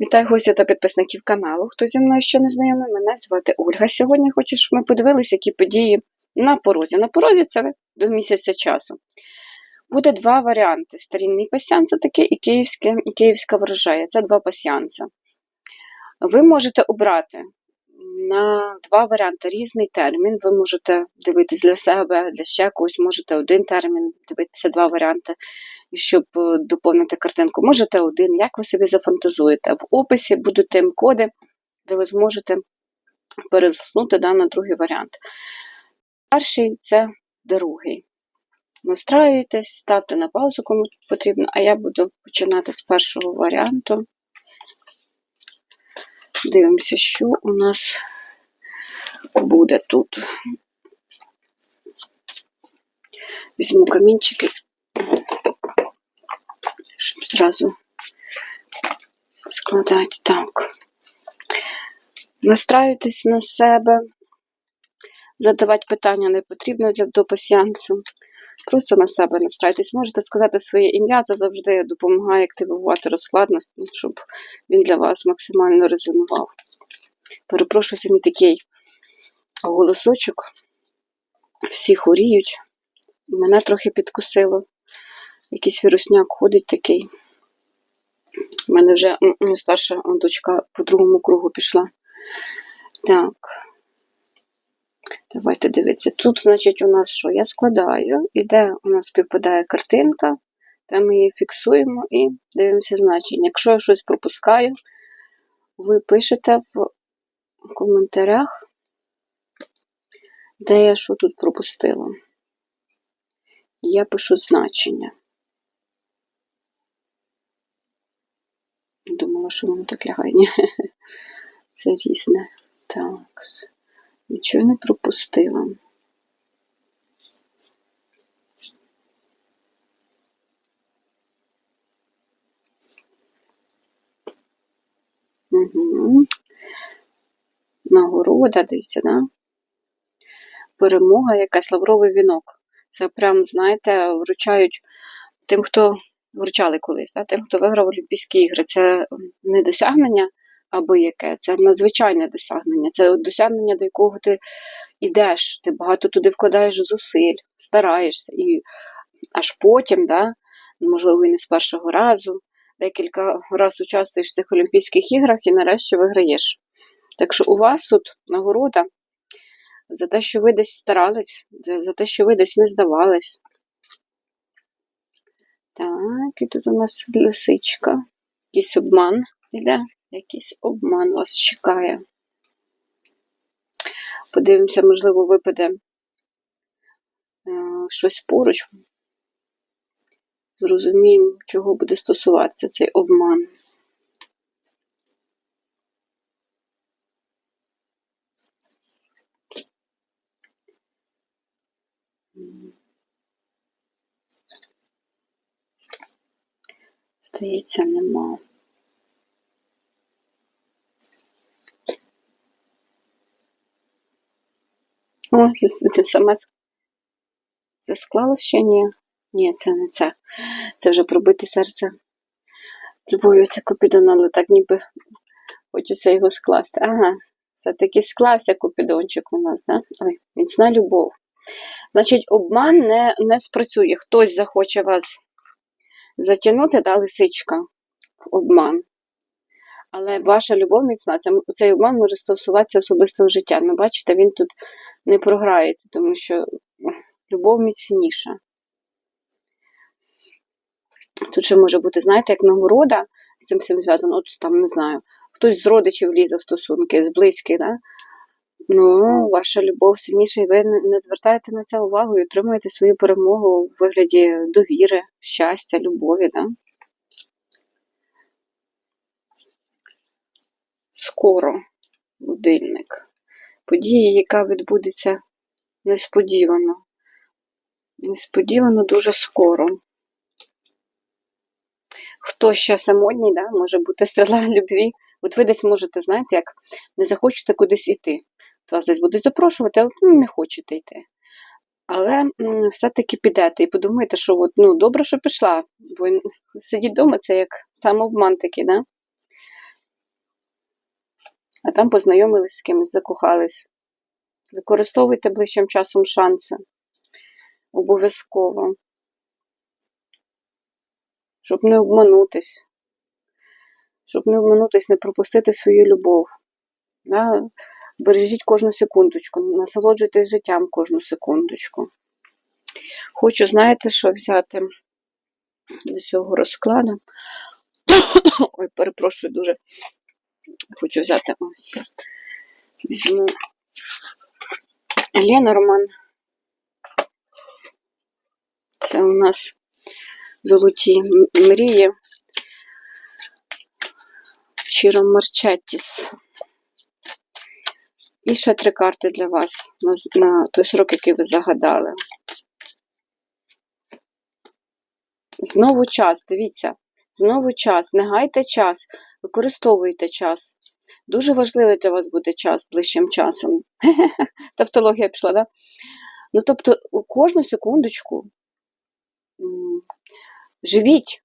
Вітаю гостя та підписників каналу. Хто зі мною ще не знайомий, мене звати Ольга. Сьогодні хочу, щоб ми подивилися, які події на порозі. На порозі це до місяця часу. Буде два варіанти: старінний пасіанс такий і київське, і київська врожая. Це два пасіанса. Ви можете обрати на два варіанти різний термін. Ви можете дивитись для себе, для ще когось, можете один термін, дивитися два варіанти, щоб е, доповнити картинку. Можете один, як ви собі зафантазуєте. В описі будуть тайм-коди, де ви зможете переснути да, на другий варіант. Перший це другий. Настраюєтесь, ставте на паузу, кому потрібно, а я буду починати з першого варіанту. Дивимося, що у нас буде тут. Візьму камінчики, щоб складати так. Настраюйтесь на себе. Задавати питання не потрібно для пасіансу. Просто на себе настраюйтесь. Можете сказати своє ім'я, це завжди допомагає активувати розклад, щоб він для вас максимально резонував. Перепрошую, мій такий голосочок. Всі хворіють. Мене трохи підкусило. Якийсь вірусняк ходить такий. У мене вже старша дочка по другому кругу пішла. Так. Давайте дивитися. Тут, значить, у нас що? Я складаю, і де у нас співпадає картинка, де ми її фіксуємо і дивимося значення. Якщо я щось пропускаю, ви пишете в коментарях, де я що тут пропустила. Я пишу значення. Думала, що воно так лягайні. Це різне. Так. Нічого не пропустила. Угу. Нагорода, дивіться, да? Перемога, якась лавровий вінок. Це прям, знаєте, вручають тим, хто вручали колись, да? тим, хто виграв Олімпійські ігри. Це не досягнення або яке, це надзвичайне досягнення. Це досягнення, до якого ти йдеш, ти багато туди вкладаєш зусиль, стараєшся. І аж потім, да, можливо, і не з першого разу, декілька разів участвуєш в цих Олімпійських іграх і нарешті виграєш. Так що у вас тут нагорода за те, що ви десь старались, за те, що ви десь не здавались. Так, і тут у нас лисичка. Якийсь обман іде, якийсь обман вас чекає. Подивимося, можливо, випаде е, щось поруч. Зрозуміємо, чого буде стосуватися цей обман. Здається, нема. О, це саме це склалось ще ні? Ні, це не це. Це вже пробите серце. Любов'ю це Купідон, але так ніби хочеться його скласти. Ага, все-таки склався Купідончик у нас, да? Ой, міцна любов. Значить, обман не не спрацює. Хтось захоче вас затягнути, да, лисичка, в обман. Але ваша любов міцна, цей обман може стосуватися особистого життя. Ну, бачите, він тут не програєте, тому що любов міцніша. Тут ще може бути, знаєте, як нагорода з цим всім зв'язано, от там, не знаю, хтось з родичів лізе в стосунки, з близьких, да? Ну, ваша любов сильніша, і ви не звертаєте на це увагу і отримуєте свою перемогу в вигляді довіри, щастя, любові. Да? Скоро будильник. Подія, яка відбудеться несподівано. Несподівано дуже скоро. Хто ще самотній, да, може бути стріла любві. От ви десь можете, знаєте, як не захочете кудись йти. Вас десь будуть запрошувати, а ви не хочете йти. Але все-таки підете і подумайте, що от, ну, добре, що пішла, бо сидіть вдома це як самообман такий, да? а там познайомились з кимось, закохались. Використовуйте ближчим часом шанси. Обов'язково. Щоб не обманутись. Щоб не обманутись, не пропустити свою любов. Да? Бережіть кожну секундочку, насолоджуйтесь життям кожну секундочку. Хочу, знаєте, що взяти до цього розкладу. Ой, перепрошую дуже. Хочу взяти ось. Візьму Ленорман. Це у нас золоті мрії. Чіро Марчеттіс. І ще три карти для вас на, на той срок, який ви загадали. Знову час, дивіться, знову час, не гайте час, використовуйте час. Дуже важливий для вас буде час ближчим часом. Тавтологія пішла, да? Ну, тобто, кожну секундочку живіть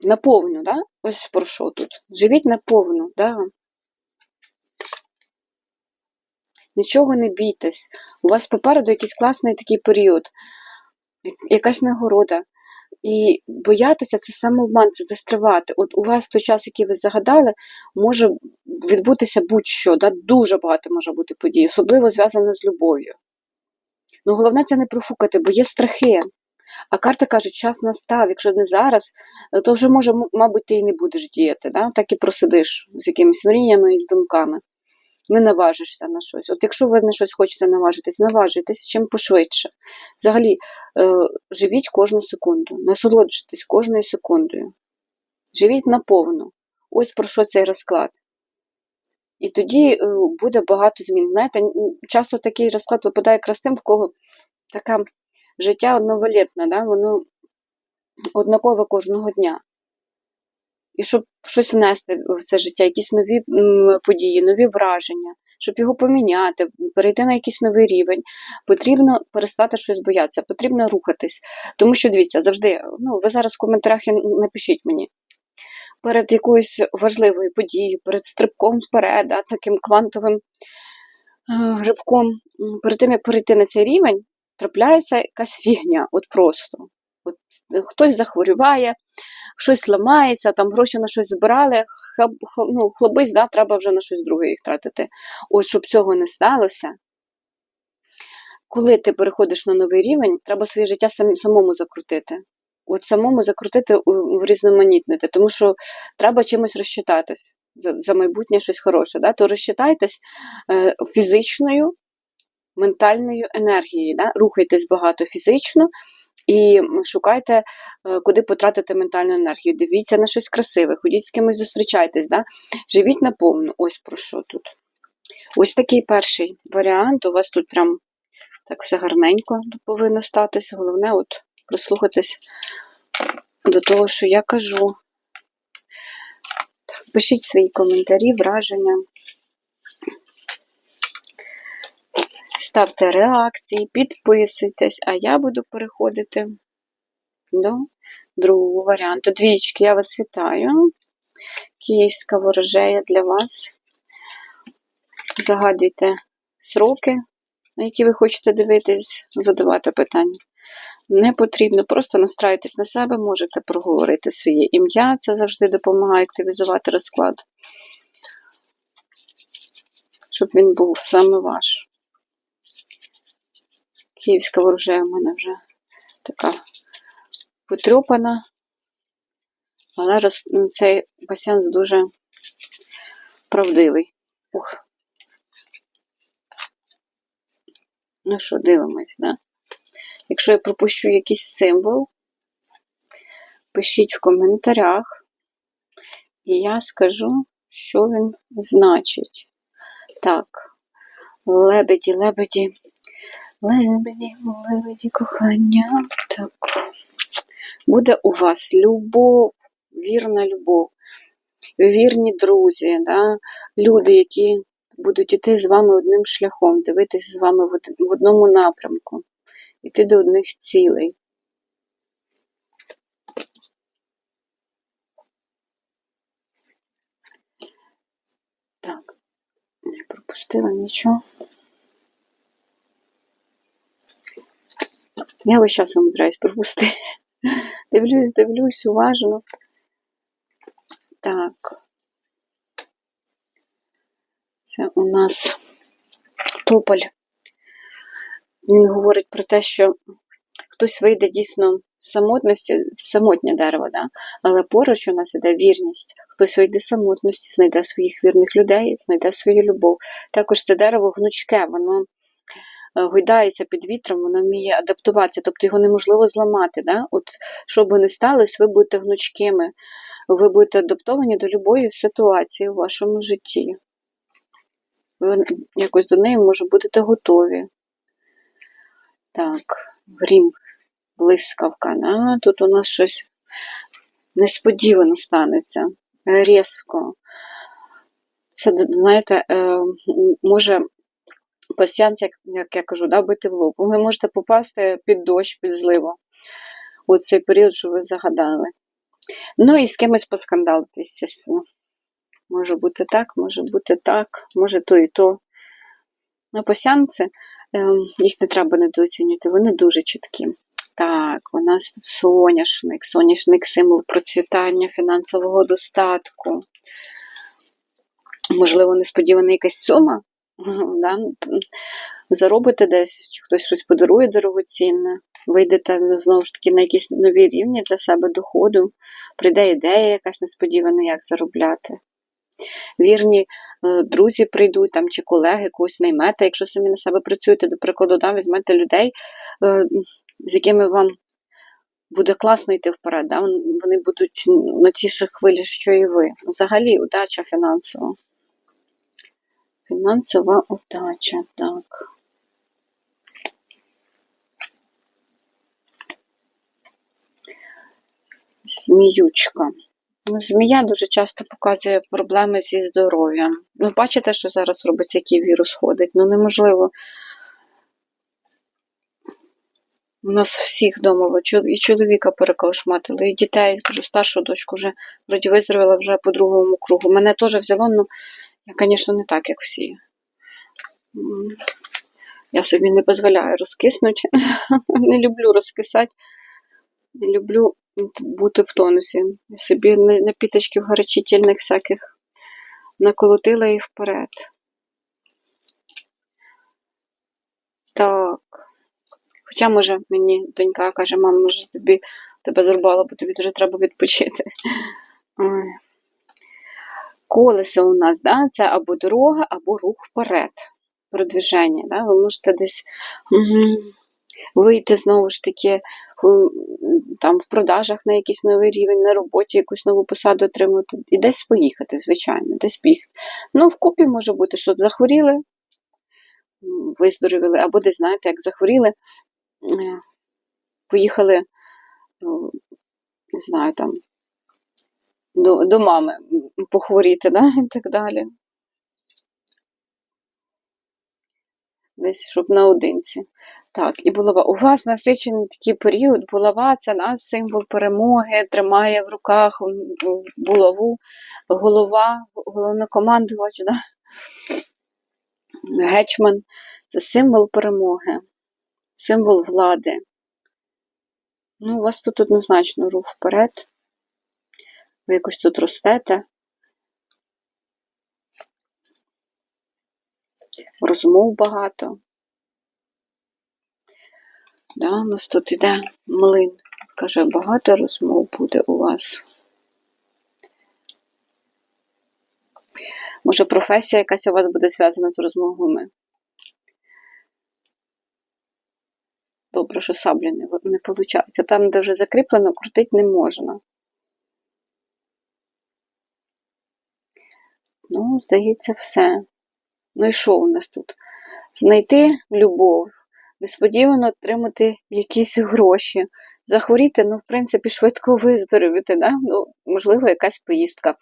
наповну, да? Ось про що тут. Живіть наповну, да? Нічого не бійтесь. У вас попереду якийсь класний такий період, якась нагорода. І боятися це самообман, це застривати. От у вас той час, який ви загадали, може відбутися будь-що, да? дуже багато може бути подій, особливо зв'язано з любов'ю. Ну, головне це не профукати, бо є страхи. А карта каже, час настав. Якщо не зараз, то вже може, мабуть, ти і не будеш діяти. Да? Так і просидиш з якимись мріями і з думками. Не наважишся на щось. От якщо ви на щось хочете наважитись, наважуйтесь чим пошвидше. Взагалі, е, живіть кожну секунду, насолоджуйтесь кожною секундою. Живіть наповну. Ось про що цей розклад. І тоді е, буде багато змін. Знаєте, часто такий розклад випадає якраз тим, в кого таке життя одновалітне, да? воно однакове кожного дня. І щоб щось внести в це життя, якісь нові події, нові враження, щоб його поміняти, перейти на якийсь новий рівень, потрібно перестати щось боятися, потрібно рухатись. Тому що дивіться, завжди, ну ви зараз в коментарях напишіть мені. Перед якоюсь важливою подією, перед стрибком вперед, да, таким квантовим е, гривком, перед тим як перейти на цей рівень, трапляється якась фігня, от просто. От, е, хтось захворюває, щось ламається, там гроші на щось збирали, хаб, ну, хлобись, да, треба вже на щось друге їх тратити. Ось щоб цього не сталося, коли ти переходиш на новий рівень, треба своє життя сам, самому закрутити. От самому закрутити, урізноманітнити, тому що треба чимось розчитатись за, за майбутнє щось хороше. Да? То розчитайтесь е, фізичною, ментальною енергією. Да? Рухайтесь багато фізично і шукайте, е, куди потратити ментальну енергію. Дивіться на щось красиве, ходіть з кимось зустрічайтесь, да? живіть наповну. Ось про що тут. Ось такий перший варіант. У вас тут прям так все гарненько повинно статись. Головне, от прислухатись до того, що я кажу. Пишіть свої коментарі, враження. Ставте реакції, підписуйтесь, а я буду переходити до другого варіанту. Двічки, я вас вітаю. Київська ворожея для вас. Загадуйте сроки, на які ви хочете дивитись, задавати питання. Не потрібно, просто настраюйтесь на себе, можете проговорити своє ім'я, це завжди допомагає активізувати розклад, щоб він був саме ваш. Київська ворожея в мене вже така потрьопана, але роз... ну, цей пасіанс дуже правдивий. Ух. Ну що, дивимось, да? Якщо я пропущу якийсь символ, пишіть в коментарях, і я скажу, що він значить. Так, лебеді, лебеді, лебеді, лебеді, кохання. Так. Буде у вас любов, вірна любов, вірні друзі, да? люди, які будуть йти з вами одним шляхом, дивитися з вами в одному напрямку, йти до одних цілей. Так. пропустила нічого. Я весь час умудряюсь пропустити. Дивлюсь, дивлюсь, уважно. Так. Це у нас тополь. Він говорить про те, що хтось вийде дійсно з самотності, самотнє дерево, да? але поруч у нас іде вірність. Хтось вийде з самотності, знайде своїх вірних людей, знайде свою любов. Також це дерево гнучке, воно гойдається під вітром, воно вміє адаптуватися, тобто його неможливо зламати. Да? От що би не сталося, ви будете гнучкими, ви будете адаптовані до любої ситуації у вашому житті. Ви якось до неї, може, будете готові. Так, грім, блискавка. А, тут у нас щось несподівано станеться. Різко. Це, знаєте, е, може пасіянс, як, як я кажу, да, бити в лоб. Ви можете попасти під дощ, під зливу. У цей період, що ви загадали. Ну і з кимось поскандалити, звісно. Може бути так, може бути так, може то і то. Ну, пасіянці, ем, їх не треба недооцінювати, вони дуже чіткі. Так, у нас соняшник, соняшник символ процвітання, фінансового достатку. Можливо, несподівана якась сума. Да? Заробите десь, чи хтось щось подарує дорогоцінне, вийдете знову ж таки на якісь нові рівні для себе доходу, прийде ідея якась несподівана, як заробляти. Вірні е, друзі прийдуть там, чи колеги, когось наймете, якщо самі на себе працюєте, до прикладу, да, візьмете людей, е, з якими вам буде класно йти вперед, да? вони будуть на тій ж хвилі, що і ви. Взагалі, удача фінансова. Фінансова удача, так. Зміючка. Ну, Змія дуже часто показує проблеми зі здоров'ям. Ви бачите, що зараз робиться, який вірус ходить? Ну неможливо. У нас всіх вдома і чоловіка переколошматили, і дітей, кажу, старшу дочку вже вроді виздоровіла вже по другому кругу. Мене теж взяло, ну я, звісно, не так, як всі. Я собі не дозволяю розкиснути. Не люблю розкисати. Не Люблю бути в тонусі. Собі на- напіточків гарячительних всяких наколотила і вперед. Так. Хоча, може, мені донька каже, мама, може тобі тебе зрубало, бо тобі дуже треба відпочити. Ой. Колесо у нас, да, це або дорога, або рух вперед. Продвіження. Да? Ви можете десь м, вийти знову ж таки там, в продажах на якийсь новий рівень, на роботі якусь нову посаду отримати, і десь поїхати, звичайно, десь поїхати. Ну, вкупі може бути, що захворіли, виздоровіли, або десь, знаєте, як захворіли, е, поїхали, не знаю, там, до, до мами похворіти, да? і так далі. Десь, щоб наодинці. Так, і булава. У вас насичений такий період. Булава це нас символ перемоги, тримає в руках булаву, голова, головнокомандувач, да? гетьман. Це символ перемоги, символ влади. Ну, у вас тут однозначно рух вперед. Ви якось тут ростете. Розмов багато. Да, у нас тут іде млин. Каже, багато розмов буде у вас. Може, професія якась у вас буде зв'язана з розмовами? Добре, що саблі не, не виходить. Там, де вже закріплено, крутити не можна. Ну, здається, все. Ну і що у нас тут? Знайти любов, несподівано отримати якісь гроші, захворіти, ну, в принципі, швидко виздоровіти, да? ну, можливо, якась поїздка,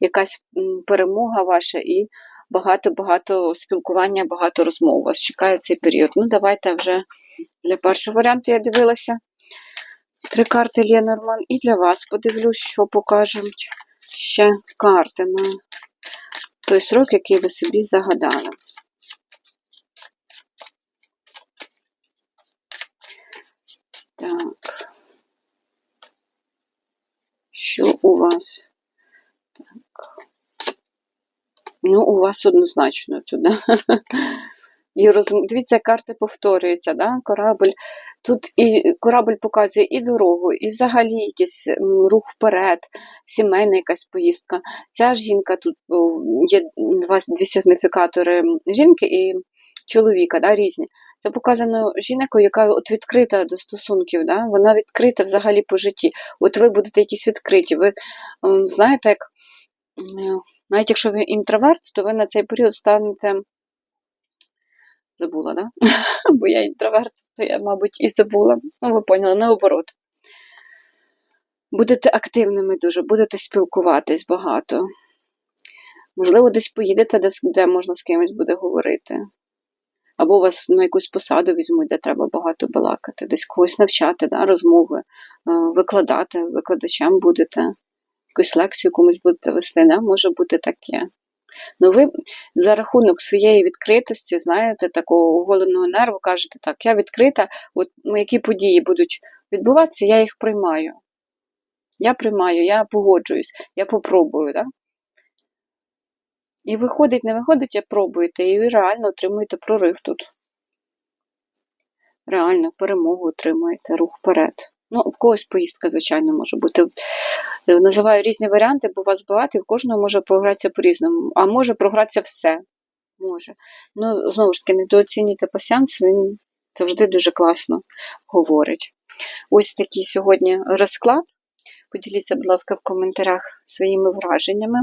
якась перемога ваша і багато-багато спілкування, багато розмов. Вас чекає цей період. Ну, давайте вже для першого варіанту я дивилася. Три карти Ленорман. І для вас подивлюсь, що покажуть ще карти на Тобто той срок, який ви собі загадали. Так, що у вас? Так. Ну, у вас однозначно туди. І роз... Дивіться, карти повторюються, да? корабль. Тут і корабль показує і дорогу, і взагалі якийсь рух вперед, сімейна якась поїздка. Ця жінка тут є два, дві сигніфікатори жінки і чоловіка, да, різні. Це показано жінкою, яка от відкрита до стосунків, да? вона відкрита взагалі по житті. От ви будете якісь відкриті. Ви знаєте, як навіть якщо ви інтроверт, то ви на цей період станете. Забула, да? Бо я інтроверт, то я, мабуть, і забула. Ну, ви поняли, наоборот. Будете активними дуже, будете спілкуватись багато. Можливо, десь поїдете, де, де можна з кимось буде говорити. Або вас на якусь посаду візьмуть, де треба багато балакати, десь когось навчати, да, розмови, е, викладати, викладачем будете, якусь лекцію комусь будете вести, да? може бути таке. Ну, ви за рахунок своєї відкритості, знаєте, такого оголеного нерву, кажете, так, я відкрита, от ну, які події будуть відбуватися, я їх приймаю. Я приймаю, я погоджуюсь, я попробую. Да? І виходить, не виходить, а пробуєте, і ви реально отримуєте прорив тут. Реально перемогу отримуєте, рух вперед. Ну, в когось поїздка, звичайно, може бути. Е, Називаю різні варіанти, бо у вас багато, і в кожного може програтися по-різному. А може програтися все. Може. Ну, знову ж таки, недооцінюйте пасіанс, він завжди дуже класно говорить. Ось такий сьогодні розклад. Поділіться, будь ласка, в коментарях своїми враженнями.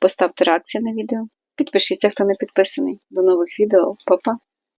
Поставте реакції на відео. Підпишіться, хто не підписаний. До нових відео. Па-па!